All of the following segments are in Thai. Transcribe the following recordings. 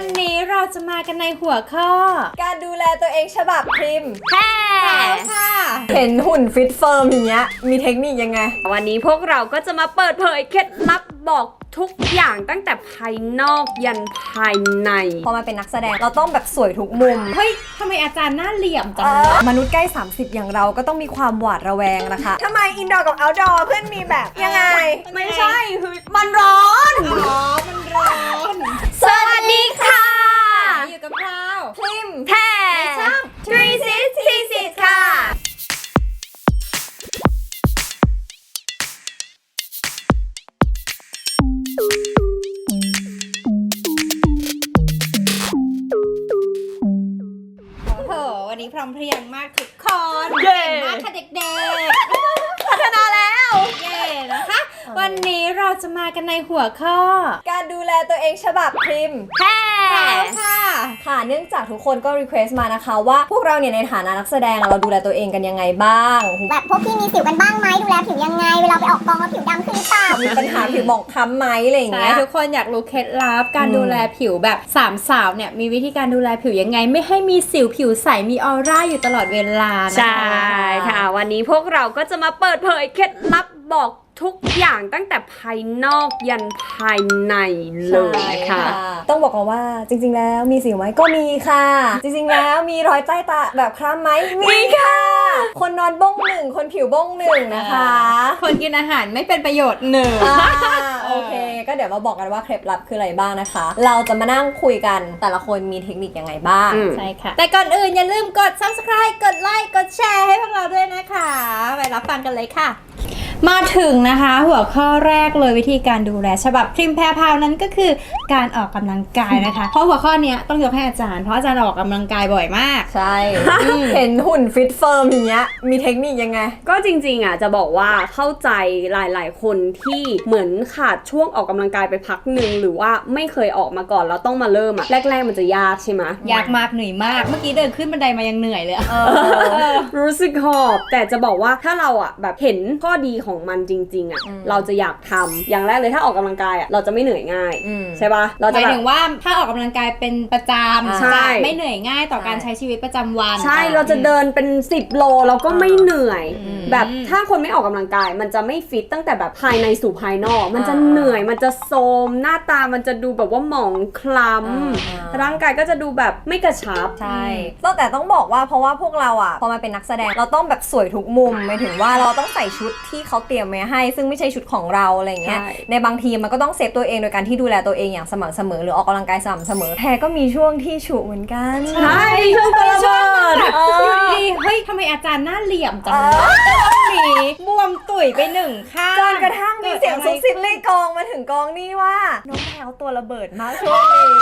วันนี้เราจะมากันในหัวข้อ การดูแลตัวเองฉบับพริมแพ้ค่ะ เห็นหุ่นฟิตเฟิร์มอย่างเงี้ย มีเทคนิคยังไง วันนี้พวกเราก็จะมาเปิดเผยเคล็ดลับบอก ทุกอย่างตั้งแต่ภายนอกยันภายใน พอมาเป็นนักแสดงเราต้องแบบสวยทุกมุม เฮ้ยทำไมอาจารย์หน้าเหลี่ยมจังเออมนุษย์ใกล้ 30 อย่างเราก็ต้องมีความหวาดระแวงนะคะทำไมอินดอร์กับเอาท์ดอร์เพื่อนมีแบบยังไง ไม่ใช่คือมันร้อน อ๋อ มันร้อน สวัสดีค่ะ เด็กพัฒนาแล้วๆเย้นะคะ วันนี้เราจะมากันในหัวข้อ การดูแลตัวเองฉบับพริมแท้ค่ะค่ะ เนื่องจากทุกคนก็รีเควสต์มานะคะ ว่าพวกเราเนี่ยในฐานะนักแสดงอะเราดูแลตัวเองกันยังไงบ้าง แบบพวกพี่มีสิวกันบ้างไหมดูแลผิวยังไง เวลาไปออกกองแล้วผิวดำขึ้นหรือเปล่ามีปัญหาผิวหมองคล้ำไหมอะไรอย่างใช่เงี้ย ทุกคนอยากรู้เคล็ดลับการอืม ดูแลผิวแบบสามสาวเนี่ยมีวิธีการดูแลผิวยังไง ไม่ให้มีสิวผิวใสมีออร่าอยู่ตลอดเวลานะคะ ใช่ค่ะ วันนี้พวกเราก็จะมาเปิดเผยเคล็ดลับบอก ทุกอย่างตั้งแต่ภายนอกยันภายในเลยค่ะ ต้องบอกก่อนว่าจริง ๆ แล้วมีสิวไหมก็มีค่ะ จริง ๆ แล้วมีรอยใต้ตาแบบคล้ำไหมมีค่ะ คนนอนบ้งหนึ่งคนผิวบ้งหนึ่งนะคะ คนกินอาหารไม่เป็นประโยชน์หนึ่งอ่าโอเค ก็เดี๋ยวมาบอกกันว่าเคล็ดลับคืออะไรบ้างนะคะ เราจะมานั่งคุยกันแต่ละคนมีเทคนิคยังไงบ้างอืมใช่ค่ะ แต่ก่อนอื่นอย่าลืมกด subscribe กดไลค์กดแชร์ให้พวกเราด้วยนะคะ ไปรับฟังกันเลยค่ะ มาถึงนะคะ หัวข้อแรกเลยวิธีการดูแลฉบับพริมแพรพราวนั้นก็คือการออกกำลังกายนะคะ เพราะหัวข้อเนี้ยต้องยกให้อาจารย์ เพราะอาจารย์ออกกำลังกายบ่อยมาก ใช่ เห็นหุ่นฟิตเฟิร์มอย่างเงี้ยมีเทคนิคยังไง ก็จริงๆอะจะบอกว่าเข้าใจหลายๆ คนที่เหมือนขาดช่วงออกกำลังกายไปพักหนึ่งหรือว่าไม่เคยออกมาก่อนแล้วต้องมาเริ่มอะแรกๆมันจะยากใช่ไหมยากมากเหนื่อยมากเมื่อกี้เดินขึ้นบันไดมายังเหนื่อยเลยอะเออรู้สึกหอบแต่จะบอกว่าถ้าเราอะแบบเห็นข้อดีของมันจริงๆอะอืมเราจะอยากทำอย่างแรกเลยถ้าออกกำลังกายอะเราจะไม่เหนื่อยง่ายอืมใช่ปะเราหจะมายแบบถึงว่าถ้าออกกำลังกายเป็นประจำใช่จะไม่เหนื่อยง่ายต่อการใช่ใช้ชีวิตประจำวัน ใช่เราจะเดินเป็น 10 โลเราก็ไม่เหนื่อยอืมแบบถ้าคนไม่ออกกำลังกาย มันจะไม่ฟิตตั้งแต่แบบภายในสู่ภายนอก มันจะอ่าเหนื่อยมันจะโทรมหน้าตามันจะดูแบบว่าหมองคล้อ่าำร่างกายก็จะดูแบบไม่กระชับใช่ต้องแต่ต้องบอกว่าเพราะว่าพวกเราอะพอมาเป็นนักแสดงเราต้องแบบสวยทุกมุมหมายถึงว่าเราต้องใส่ชุดที่เขาเตรียมไว้ให้ ซึ่งไม่ใช่ชุดของเราอะไรอย่างเงี้ย ใช่ ในบางทีมันก็ต้องเซฟตัวเองโดยการที่ดูแลตัวเองอย่างสม่ำเสมอหรือออกกำลังกายสม่ำเสมอแพรก็มีช่วงที่ฉุเหมือนกัน ใช่ช่วงตัวระเบิด แบบเอออยู่ดีๆเฮ้ยทำไมอาจารย์หน้าเหลี่ยมจังเออห นีบวมตุ๋ยไปหนึ่งข้างจนกระทั่งมีเสียงกิดอะไรซุบซิบเลยกองมาถึงกองนี่ว่า น้องแพรวตัวระเบิดมากช่วงนี้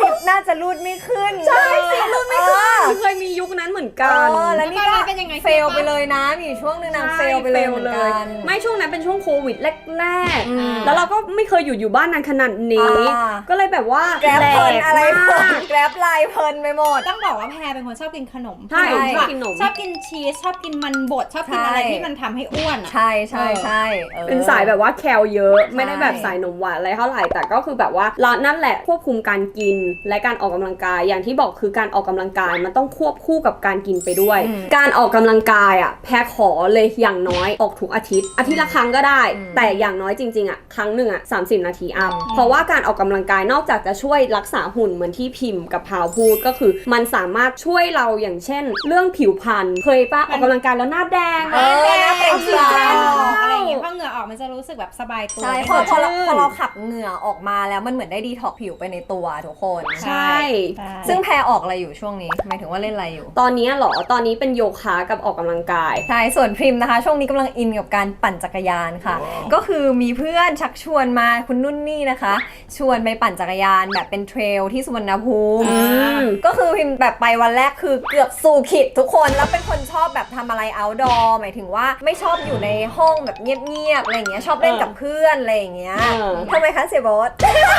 ซิปน่าจะรูดไม่ขึ้นใช่ซิปรูดไม่ขึ้นเคยมียุคนั้นเหมือนเอกันอแล้วนี่ก็แล้วตอนนั้นเป็นยังไงเฟลไปเลยนะ มีอยู่ช่วงนึงนางเฟลไปเลยเหมือนกันไม่ช่วงนั้นเป็นช่วงโควิดแรกอืมๆแล้วเราก็ไม่เคยอยู่อยู่บ้านนานขนาดนี้อ่าก็เลยแบบว่าแกร็บเพลินอะไรเพลิมานกแกร็บไลน์เพลินไปหมดต้องบอกว่าแพรเป็นคนชอบกินขนมใช่ขนมชอบกินขนมชอบกินชีสชอบกินมันบดชอบกินใช่อะไรที่มันทำให้อ้วนอะ ใช่ใช่ใช่ออเป็นสายแบบว่าแคลเยอะ ไม่ได้แบบใช่สายนมหวานอะไรเท่าไหร่แต่ก็คือแบบว่าเรานั่นแหละควบคุมการกินและการออกกำลังกายอย่างที่บอกคือการออกกำลังกายมันต้องควบคู่กับการกินไปด้วยอืมการออกกำลังกายอะแพ้ขอเลยอย่างน้อยออกทุกอาทิตย์ อาทิตย์ละครั้งก็ได้อืมแต่อย่างน้อยจริงๆอะครั้งหนึ่งอะ30นาทีอัพอืมเพราะว่าการออกกำลังกายนอกจากจะช่วยรักษาหุ่นเหมือนที่พิมพ์กับพาวพูดก็คือ มันสามารถช่วยเราอย่างเช่น เรื่องผิวพรรณเคยปะออกกำลังกายแล้วหน้าแดงเออหน้าเปล่งปลั่งอะไรอย่างเงี้ยพอเหงื่อออกมันจะรู้สึกแบบสบายตัวใช่ไม่พอพอเราชื่นพอเราขับเหงื่อออกมาแล้วมันเหมือนได้ดีท็อกผิวไปในตัวทุกคนใช่ใช่ ซึ่งแพรออกอะไรอยู่ช่วงนี้หมายถึงว่าเล่นอะไรอยู่ ตอนนี้เหรอตอนนี้เป็นโยคะกับออกกำลังกายใช่ส่วนพริมนะคะ ช่วงนี้กำลังอินกับการปั่นจักรยานค่ะ ก็คือมีเพื่อนชักชวนมาคุณนุ่นนี่นะคะ ชวนไปปั่นจักรยานแบบเป็นเทรลที่สุวรรณภูมิอืมก็คือพิมแบบไปวันแรกคือเกือบสู่ขิดทุกคนแล้วเป็นคนชอบแบบทำอะไร outdoor หมายถึงว่าไม่ชอบอยู่ในห้องแบบเงียบๆอะไรอย่างเงี้ยชอบเล่นกับเพื่อนอะไรอย่างเงี้ยเออ ทำไมคะเสียโบสตั้งใจ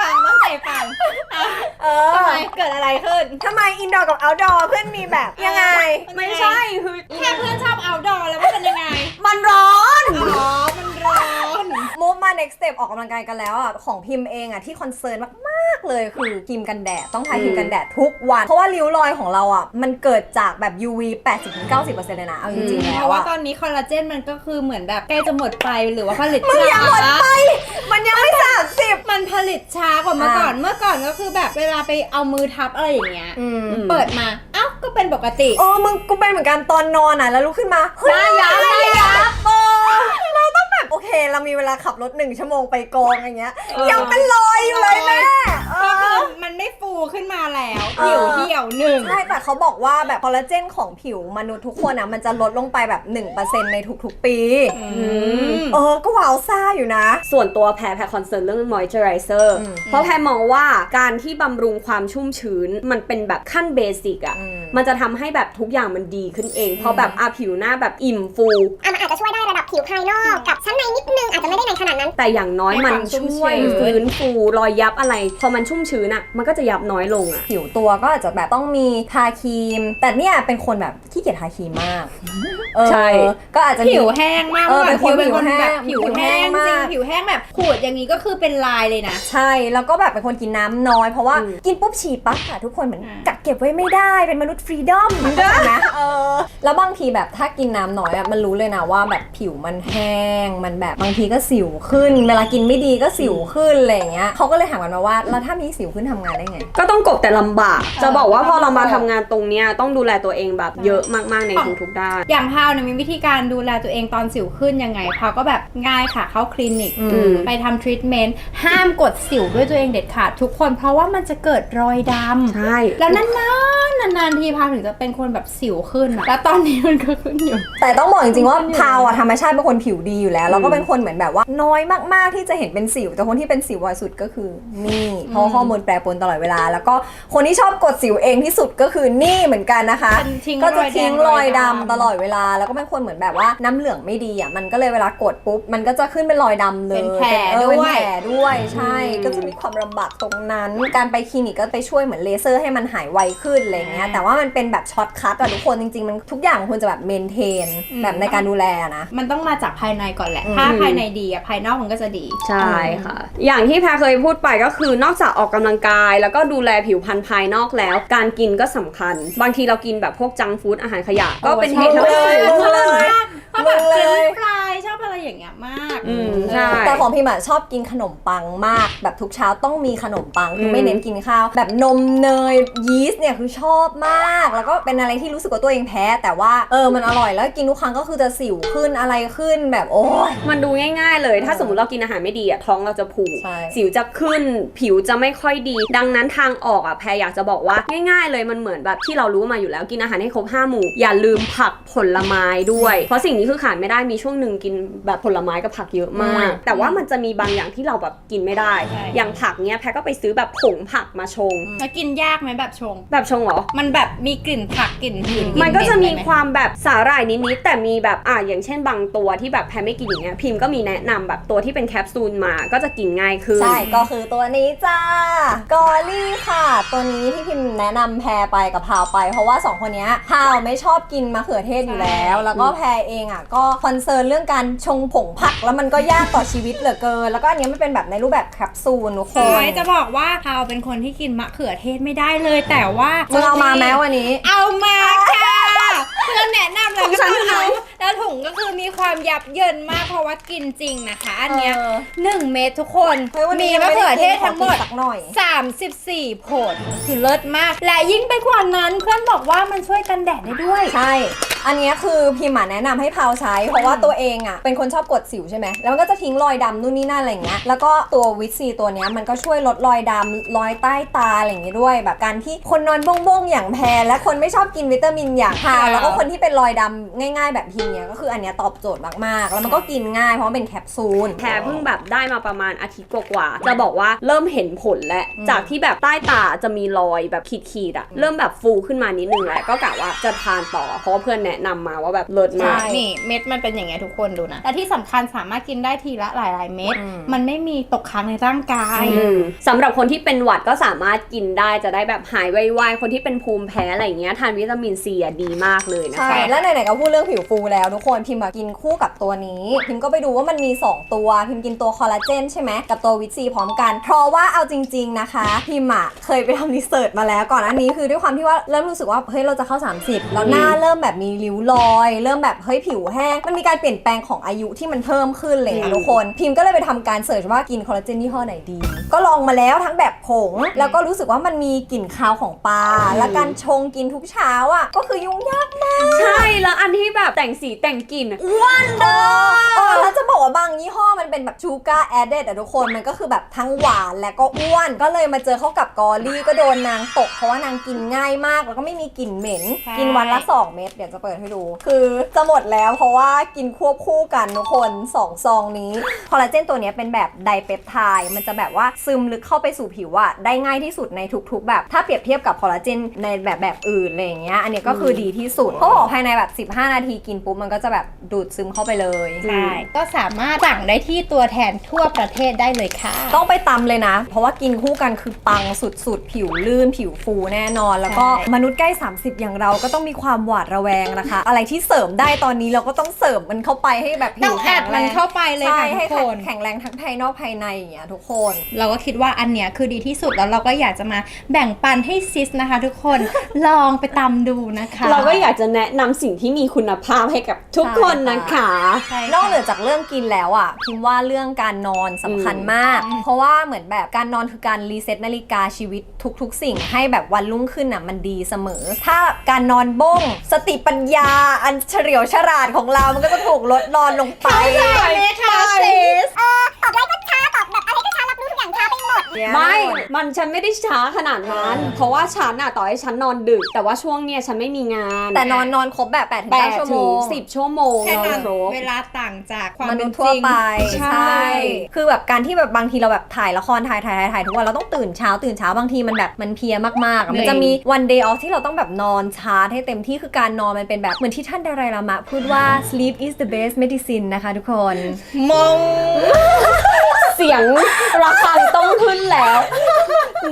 ฟังตั้งใจฟังเอทำอไมเกิดอะไรขึ้น ทำไมอินดอร์กับ outdoor เพื่อนมีแบบยังไงไม่ใช่คือแค่เพื่อนชอบเอาดอแล้วมันเป็นยังไง มันร้อน อ๋อ มันร้อนมูฟมา next step ออกกำลังกายกันแล้วอะ ของพิมพ์เองอะ ที่คอนเซิร์นมากๆเลยคือครีมกันแดด ต้องทาครีมกันแดดทุกวัน เพราะว่าริ้วรอยของเราอะ มันเกิดจากแบบ UV 80-90%เลยนะ เอาจริงๆเพแล้วราะว่าอะ ตอนนี้คอลลาเจนมันก็คือเหมือนแบบใกล้จะหมดไปหรือว่าผลิตมึงอย่าหมดช้าไป มันยังไม่สามสิบมันผลิตช้ากว่าเมื่อก่อนอ่าเมื่อก่อนก็คือแบบเวลาไปเอามือทับอะไรอย่างเงี้ย อืม เปิดมา เอ้า ก็เป็นปกติ โอ้มึงกูเป็นเหมือนกันตอนนอนอะแล้วลุกขึ้นมาเฮ้ยได้ยับได้ยับโอ้เราต้องแบบโอเค เรามีเวลาขับรถหนึ่งชั่วโมงไปกองอย่างเงี้ยยังเป็นรอยอยู่เลยแม่เอก็คืออ มันไม่ฟูขึ้นมาแล้วเอผิวอเหี่ ยวหนึ่ง ใช่แต่เขาบอกว่าแบบคอลลาเจนของผิวมนุษย์ทุกคนอะมันจะลดลงไปแบบ 1%ในทุกๆ ปี ม เออ ก็ว้าวซ่าอยู่นะ ส่วนตัวแพรแพรคอนเซิร์นเรื่อง moisturizer อืมเพราะแพรมองว่าการที่บำรุงความชุ่มชื้นมันเป็นแบบขั้นเบสิกอะอืม มันจะทำให้แบบทุกอย่างมันดีขึ้นเอง เพราะแบบอาผิวหน้าแบบอิ่มฟู อะมันอาจจะช่วยได้ระดับผิวภายนอก กับชั้นในนิดนึง อาจจะไม่ได้ในขนาดนั้น แต่อย่างน้อยให้มันความชุ่มช่วยชื้น ฟื้นฟูรอยยับอะไร พอมันชุ่มชื้นอะมันก็จะยับน้อยลงอะ ผิวตัวก็อาจจะแบบต้องมีทาครีม แต่เนี่ยเป็นคนแบบขี้เกียจทาครีมมากเออใช่ ก็อาจจะมี ผิวแห้งมากเออมื่ก่เป็นคนผิวเป็นคนแบบผิผิววแห้แห้งงมากจริงผิวแห้งแบบขูดอย่างนี้ก็คือเป็นลายเลยนะ ใช่ แล้วก็แบบเป็นคนกินน้ำน้อย เพราะว่าอืมกินปุ๊บฉี่ปั๊บค่ะทุกคนเหมือนอ่ากักเก็บไว้ไม่ได้เป็นมนุษย์ฟรีดอมเข้าใจไหมเออแล้วบางทีแบบถ้ากินน้ำน้อยอะมันรู้เลยนะว่าแบบผิวมันแห้ง มันแบบบางทีก็สิวขึ้น เวลากินไม่ดีก็สิวขึ้นอะไรอย่างเงี้ยเขาก็เลยถามกันมาว่าแล้วถ้ามีสิวขึ้นทำงานได้ไง ก็ต้องกบแต่ลำบากเออจะบอกว่าพอเรามาต้องกบทำงานตรงเนี้ยต้องดูแลตัวเองแบบเยอะมากๆในทุกๆด้าน อย่างพาวเนี่ยมีวิธีการดูแลตัวเองตอนสิวขึ้นยังไงพาวก็แบบง่ายค่ะเข้าคลินิก อืม ไปทำทรีทเมนต์ห้ามกดสิวด้วยตัวเองเด็ดขาดทุกคนเพราะว่ามันจะเกิดรอยดำ ใช่ แล้วนานๆนานๆทีพาวถึงจะเป็นคนแบบสิวขึ้นอะแล้วตอนนี้มันก็ขึ้นอยู่ แต่ต้องบอกจริงๆว่ามันอยู่พาวอะธรรมชาติเป็นคนผิวดีอยู่แล้วแล้วก็เป็นคนเหมือนแบบว่าน้อยมากๆที่จะเห็นเป็นสิว แต่คนที่เป็นสิวบ่อยสุดก็คือนี่เพราะว่าฮอร์โมนแปรปรวนตลอดเวลา แล้วก็คนที่ชอบกดสิวเองที่สุดก็คือนี่เหมือนกันนะคะ เป็นทิ้งก็จะรอยแดงทิ้งรอยดำรอยดำตลอดเวลา แล้วก็เป็นคนเหมือนแบบว่าน้ำเหลืองไม่ดีอะมันก็เลยเวลากดปุ๊บมันก็จะขึ้นเป็นรอยดำเลยเป็นแผลเออด้วยเป็นแผลด้วยใช่อืมก็จะมีความลำบากตรงนั้น การไปคลินิกก็ไปช่วยเหมือนเลเซอร์ให้มันหายไวขึ้นอะไรเงี้ยแต่ว่ามันเป็นแบบช็อตคัทอะทุกคนจริงๆมันทุกอย่างมันควรจะแบบเมนเทนอืม แบบในการดูแลอะนะ มันต้องมาจากภายในก่อนแหละอืมถ้าภายในดีอะภายนอกมันก็จะดี ใช่ค่ะ อย่างที่แพรเคยพูดไปก็คือนอกจากออกกำลังกาย แล้วก็ดูแลผิวพรรณภายนอกแล้ว การกินก็สำคัญ บางทีเรากินแบบพวกจังก์ฟู้ดอาหารขยะ ก็เป็นเหตุทำให้ โอ้สิวใช่ขึ้นช อบแบบเลเฟรยนช์ฟรายชอบอะไรอย่างเงี้ยมากอืมใช่ แต่ของพิมอะชอบกินขนมปังมาก แบบทุกเช้าต้องมีขนมปังคือไม่อืมเน้นกินข้าว แบบนมเนยยีสต์เนี่ยคือชอบมาก แล้วก็เป็นอะไรที่รู้สึกว่าตัวเองแพ้ แต่ว่าเออมันอร่อยแล้วกินทุกครั้งก็คือจะสิวขึ้นอะไรขึ้นแบบโอ้ย มันดูง่าย ๆ เลย ถ้าสมมติเรากินอาหารไม่ดีอะท้องเราจะผูก ใช่ สิวจะขึ้น ผิวจะไม่ค่อยดี ดังนั้นทางออกอะแพรอยากจะบอกว่าง่าย ๆ เลยมันเหมือนแบบที่เรารู้มาอยู่แล้วกินอาหารให้ครบห้าหมู่อย่าลืมผักผลไม้ด้วย เพราะสิ่งนี้คือขาดไม่ได้มีช่วงหนึ่งกินแบบผลไม้กับผักเยอะมาก แต่ว่ามันจะมีบางอย่างที่เราแบบกินไม่ได้ ใช่ อย่างผักเนี้ยแพรก็ไปซื้อแบบผงผักมาชง แล้วกินยากไหมแบบชง แบบชงเหรอ มันแบบมีกลิ่นผักกลิ่นหืนลิ่มันก็จะมีเหไหความแบบสาหร่ายนิดๆแต่มีแบบอะอย่างเช่นบางตัวที่แบบแพรไม่กินอย่างเงี้ยพิมพ์ก็มีแนะนำแบบตัวที่เป็นแคปซูลมาก็จะกินง่ายขึ้น ใช่ก็คือตัวนี้จ้ากอลี่ค่ะ ตัวนี้ที่พิมแนะนำแพรไปกับพาวไป เพราะว่า2คนเนี้ยพาวไม่ชอบกินมะเขือเทศอยู่แล้ว แล้วก็แพรเองอะก็คอนเซิร์นเรื่องการชงผงผักแล้วมันก็ยากต่อชีวิตเหลือเกิน แล้วก็อันเนี้ยมันเป็นแบบในรูปแบบแคปซูลทุกคใช่นจะบอกว่าพาวเป็นคนที่กินมะเขือเทศไม่ได้เลยแต่ว่ามึงเอามาแม้วันนี้ เอามาค่ะเพื่อนแนะนำเลยของฉันก็คือเอาแล้วถุงก็คือมีความยับเยินมากเพราะว่ากินจริงนะคะอันเนี้ยเออ หนึ่งเม็ดทุกคนเฮ้ยวันนี้มียังมะไม่ได้เขือเทศกินทั้งหมด ขอกินสักหน่อย 34 ผลคือเลิศมาก และยิ่งไปกว่านั้นเพื่อนบอกว่ามันช่วยกันแดดได้ด้วย ใช่ อันเนี้ยคือพิมพ์อะแนะนำให้พาวใช้ เพราะว่าตัวเองอะเป็นคนชอบกดสิวใช่ไหม แล้วมันก็จะทิ้งรอยดำนู่นนี่นั่นอะไรอย่างเงี้ย แล้วก็ตัววิตซีตัวเนี้ยมันก็ช่วยลดรอยดำรอยใต้ตาอะไรอย่างงี้ด้วย แบบการที่คนนอนบ้งๆอย่างแพรและคนไม่ชอบกินวิตามินอย่างพาวค่ะแล้วก็คนที่เป็นรอยดำง่าย ๆ แบบพิมพ์เนี้ยก็คืออันเนี้ยตอบโจทย์มากๆ แล้วมันก็กินง่ายเพราะมันเป็นแคปซูล แพรเพิ่งแบบได้มาประมาณอาทิตย์กว่าๆจะบอกว่าเริ่มเห็นผลแล้วอืมจากที่แบบใต้ตาจะมีรอยแบบขีดๆอะเริ่มแบบฟูขึ้นมานิดนึงแล้วก็กะว่าจะทานต่อเพราะว่าเพื่อนแนะนำมาว่าแบบเลิศมาก นี่เม็ดมันเป็นอย่างเงี้ยทุกคนดูนะ แต่ที่สำคัญสามารถกินได้ทีละหลาย ๆ เม็ด อืม มันไม่มีตกค้างในร่างกาย อืมสำหรับคนที่เป็นหวัดก็สามารถกินได้จะได้แบบหายไวๆ คนที่เป็นภูมิแพ้อะไรอย่างเงี้ยทานวิตามินซีอะดีมากเลยนะใช่ คะ แล้วไหนๆก็พูดเรื่องผิวฟูแล้วแล้วทุกคนพิมพ์อะกินคู่กับตัวนี้ พิมพ์ก็ไปดูว่ามันมี 2 ตัว พิมพ์กินตัวคอลลาเจนใช่ไหมกับตัววิตซีพร้อมกัน เพราะว่าเอาจริง ๆนะคะ พิมพ์อะเคยไปทำรีเสิร์ชมาแล้วก่อนอันนี้คือด้วยความที่ว่าเริ่มรู้สึกว่าเฮ้ยเราจะเข้า 30 แล้วหน้าเริ่มแบบมีริ้วรอย เริ่มแบบเฮ้ยผิวแห้งมันมีการเปลี่ยนแปลงของอายุที่มันเพิ่มขึ้นเลยอือะมทุกคน พิมพ์ก็เลยไปทำการเสิร์ชว่ากินคอลลาเจนยี่ห้อไหนดี ก็ลองมาแล้วทั้งแบบผง แล้วก็รู้สึกว่ามันมีกลิ่นคาวของปลาและการชงกินทุกเช้าอะก็คือยุ่งยากมาก ใช่แล้วอันที่แบบแต่งสีแต่งกลิ่นอะเออแล้วจะบอกว่าบางยี่ห้อมันเป็นแบบชูการ์แอดเดอะทุกคน มันก็คือแบบทั้งหวานและก็อ้วน ก็เลยมาเจอเข้ากับกอรี่ก็โดนนางตก เพราะว่านางกินง่ายมาก แล้วก็ไม่มีกลิ่นเหม็นใช่กินวันละ 2 เม็ด เดี๋ยวจะเปิดให้ดู คือจะหมดแล้วเพราะว่ากินควบคู่กันทุกคน 2 ซองนี้ คอลลาเจนตัวเนี้ยเป็นแบบไดเปปไทด์ มันจะแบบว่าซึมลึกเข้าไปสู่ผิวอะได้ง่ายที่สุดในทุกๆ แบบ ถ้าเปรียบเทียบกับคอลลาเจนในแบบแบบอื่นอะไรอย่างเงี้ย อันเนี้ยก็คือดีที่สุดเพราะบอกภายในแบบ 15 นาทีกินปุ๊บมันก็จะแบบดูดซึมเข้าไปเลยใช่ก็สามารถสั่งได้ที่ตัวแทนทั่วประเทศได้เลยค่ะ ต้องไปตำเลยนะ เพราะว่ากินคู่กันคือปังสุดๆ ผิวลื่นผิวฟูแน่นอน แล้วก็ใช่มนุษย์ใกล้ 30 อย่างเราก็ต้องมีความหวาดระแวงนะคะ อะไรที่เสริมได้ตอนนี้เราก็ต้องเสริมมันเข้าไปให้แบบผิต้อวงแอแข็ดงแรมันงเข้าไปเลยใช่ค่ะให้ทุกคนแข็งแรงทั้งภายนอกภายในอย่างเงี้ยทุกคน เราก็คิดว่าอันเนี้ยคือดีที่สุดแล้วเราก็อยากจะมาแบ่งปันให้ซิสนะคะ ทุกคนลองไปตำดูนะคะ เราก็อยากจะแนะนำสิ่งที่มีคุณภาพให้กับทุกคนนะคะใช่ค่ะ นอกเหนือจากเรื่องกินแล้วอะพิมพ์ว่าเรื่องการนอนสำคัญมากเพราะว่าเหมือนแบบการนอนคือการรีเซ็ตนาฬิกาชีวิตทุก ๆ สิ่งให้แบบวันรุ่งขึ้นอะมันดีเสมอ ถ้าการนอนบ้ง สติปัญญาอันเฉลียวฉลาดของเรา มันก็จะถูกลดนอนลงไปใช่ไหมคะซิสตอบไลค์ก็ ไปหมดไม่ มันฉันไม่ได้ช้าขนาดนั้น เพราะว่าฉันอะต่อให้ฉันนอนดึก แต่ว่าช่วงเนี้ยฉันไม่มีงานแต่นอนนอนครบแบบ8ปดถึงแปเก้าดชั่วโมถึงง สิบชั่วโมงแค่นอนนั้นครบ เวลาต่างจากความมเป็นุนษย์จทั่วริง ไปใช่ คือแบบการที่แบบบางทีเราแบบถ่ายละครถ่ายถ่ายถ่ายถ่ายทุกวันเราต้องตื่นเช้าตื่นเช้าบางทีมันแบบมันเพลียมากๆอะมันจะมีวัน day off ที่เราต้องแบบนอนชาร์จให้เต็มที่คือการนอนมันเป็นแบบเหมือนที่ท่านดารายลามะพูดว่า sleep is the best medicine นะคะทุกคนมองเสียงระฆังต้องขึ้นแล้ว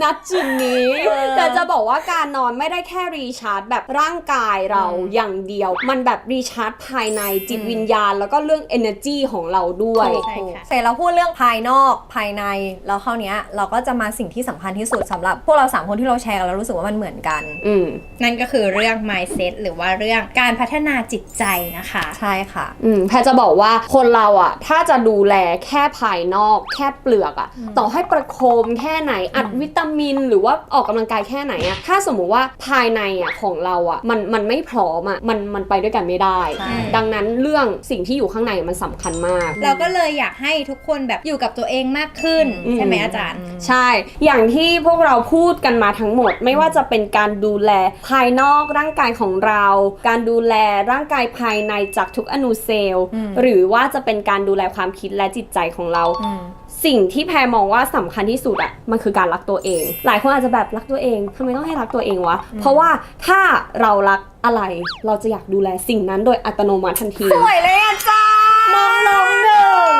นัดจินนี้เออแต่จะบอกว่าการนอนไม่ได้แค่รีชาร์จแบบร่างกายเราอย่างเดียว มันแบบรีชาร์จภายในจิตวิญญาณ แล้วก็เรื่อง energy ของเราด้วยใช่ค่ะเสร็จเราพูดเรื่องภายนอกภายในแล้วคราวเนี้ยเราก็จะมาสิ่งที่สำคัญที่สุดสำหรับพวกเราสามคนที่เราแชร์กันแล้วรู้สึกว่ามันเหมือนกัน อืมนั่นก็คือเรื่อง mindset หรือว่าเรื่องการพัฒนาจิตใจนะคะ ใช่ค่ะ อืมแพรจะบอกว่าคนเราอะถ้าจะดูแลแค่ภายนอก แค่เปลือกอะต่อให้ประโคมแค่ไหนอัดวิตามินหรือว่าออกกำลังกายแค่ไหนอะถ้าสมมุติว่าภายในอะของเราอะมันมันไม่พร้อมอะมันมันไปด้วยกันไม่ได้ใช่ดังนั้นเรื่องสิ่งที่อยู่ข้างในมันสำคัญมาก เราก็เลยอยากให้ทุกคนแบบอยู่กับตัวเองมากขึ้นอืมใช่ไหมอาจารย์ ใช่ อย่างที่พวกเราพูดกันมาทั้งหมด ไม่ว่าจะเป็นการดูแลภายนอกร่างกายของเรา การดูแลร่างกายภายในจากทุกอนูเซลล์อืมหรือว่าจะเป็นการดูแลความคิดและจิตใจของเราอืม สิ่งที่แพรมองว่าสำคัญที่สุดอะมันคือการรักตัวเอง หลายคนอาจจะแบบรักตัวเองทำไมต้องให้รักตัวเองวะ เพราะว่าถ้าเรารักอะไร เราจะอยากดูแลสิ่งนั้นโดยอัตโนมัติทันทีสวยเลยอาจารย์มองลงหนึ่ง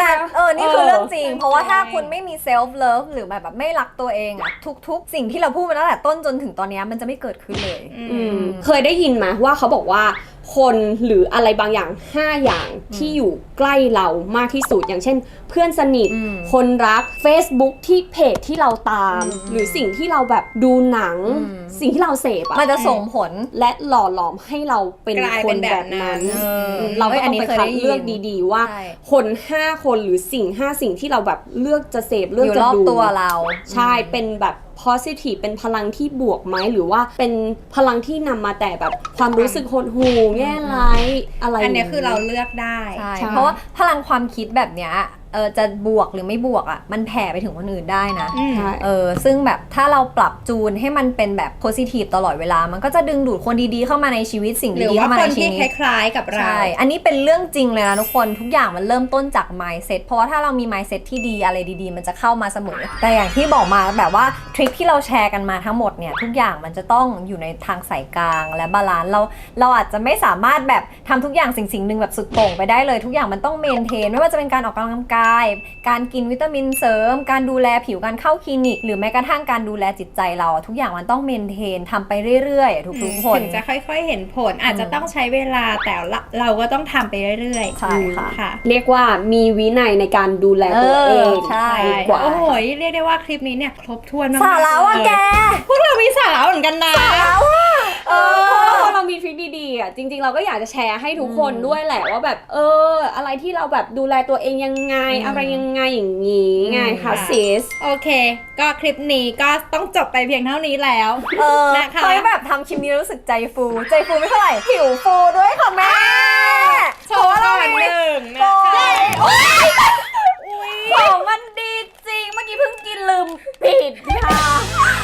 แต่เออ นี่คือเรื่องจริง เพราะว่าถ้าคุณไม่มี self love หรือแบบแบบไม่รักตัวเองอะทุกๆ สิ่งที่เราพูดมาตั้งแต่ต้นจนถึงตอนเนี้ยมันจะไม่เกิดขึ้นเลยอืมเคยได้ยินไหมว่าเขาบอกว่า คนหรืออะไรบางอย่าง 5 อย่างที่อยู่ใกล้เรามากที่สุด อย่างเช่น เพื่อนสนิทอืมคนรัก Facebook ที่เพจที่เราตามอืมหรือสิ่งที่เราแบบดูหนังอืมสิ่งที่เราเสพอะมันจะส่งผลและหล่อหลอมให้เราเป็นกลายคเป็นนแบแบบบนั้นั้นนเอออืมเราก็เอ้ยอัต้นองนี้ไปเคยคัได้ดยินเลือกดีๆ ว่าใช่คน 5 คนหรือสิ่ง 5 สิ่งที่เราแบบเลือกจะเสพเลืออกยู่จะรอบดูตัวเรา ใช่เป็นแบบ positive เป็นพลังที่บวกไหมหรือว่าเป็นพลังที่นำมาแต่แบบความรู้สึกหดหู่แง่ร้ายอะไรอันเนี้ยคือเราเลือกได้ ใช่ใช่เพราะว่าพลังความคิดแบบเนี้ย เออจะบวกหรือไม่บวกอะมันแผ่ไปถึงคนอื่นได้นะอืม ใช่ เออซึ่งแบบถ้าเราปรับจูนให้มันเป็นแบบโพซิทีฟตลอดเวลา มันก็จะดึงดูดคนดีๆเข้ามาในชีวิตสิ่งหรือดีๆว่าเข้ามาคในนชีที่วิตคล้ายๆกับเรา ใช่ อันนี้เป็นเรื่องจริงเลยนะทุกคน ทุกอย่างมันเริ่มต้นจาก mindset เพราะว่าถ้าเรามี mindset ที่ดีอะไรดีๆ มันจะเข้ามาเสมอ แต่อย่างที่บอกมาแบบว่าทริคที่เราแชร์กันมาทั้งหมดเนี่ย ทุกอย่างมันจะต้องอยู่ในทางสายกลางและบาลานซ์เรา เราอาจจะไม่สามารถแบบทำทุกอย่างสิ่งสิ่งหนึ่งแบบสุดโต่งไปได้เลย ทุกอย่างมันต้องเมนเทน ไม่ว่าจะเป็นการออกกำลังกาย การกินวิตามินเสริม การดูแลผิวการเข้าคลินิก หรือแม้กระทั่งการดูแลจิตใจเรา ทุกอย่างมันต้องเมนเทนทำไปเรื่อยๆอะทุกๆคนถึงจะค่อย ๆ เห็นผลอาจจะต้องใช้เวลาแต่ละเราก็ต้องทำไปเรื่อยๆใช่ค่ะค่ะ เรียกว่ามีวินัยในการดูแลตัวเองเออใช่ดีกว่าโอ้โหเรียกได้ว่าคลิปนี้เนี่ยครบถ้วนมากๆสาระว่ะเลยแกพวกเรามีสาระเหมือนกันนะ เออเพราะว่าพอเรามีทริคดีๆอะจริง ๆ เราก็อยากจะแชร์ให้ทุกคนด้วยแหละว่าแบบเออ อะไรที่เราแบบดูแลตัวเองยังไงอืมอะไรยังไงอย่างงี้ไงอืมคะซิสโอเค ก็คลิปนี้ก็ต้องจบไปเพียงเท่านี้แล้ว เออนะคะเฮ้ยแบบทำคลิปนี้รู้สึกใจฟู ใจฟูไม่เท่าไหร่ผิวฟูด้วยค่ะแม่โชว์ก่อนหนึ่งนะโอ้คะยโอ๊ยของมันดีจริง เมื่อกี้เพิ่งกินลืมปิดค่ะ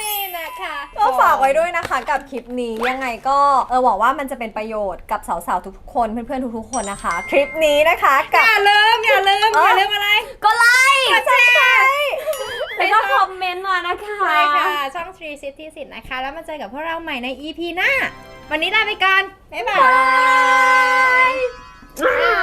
นี่นะคะก็ฝากไว้ด้วยนะคะกับคลิปนี้ยังไงก็เออหวังว่ามันจะเป็นประโยชน์กับสาวๆทุกๆคนเพื่อนๆทุกๆคนนะคะ คลิปนี้นะคะกัอบย่าลืมอย่าลืมเอ้อยย่าลืมอะไรก็ไลค์กดแชร์แล้วก็คอมเมนต์มานะคะ ใช่ค่ะ ช่อง Tree City สินะคะ แล้วมาเจอกับพวกเราใหม่ใน EP หน้า วันนี้ลาไปก่อน บ๊ายบายอ่า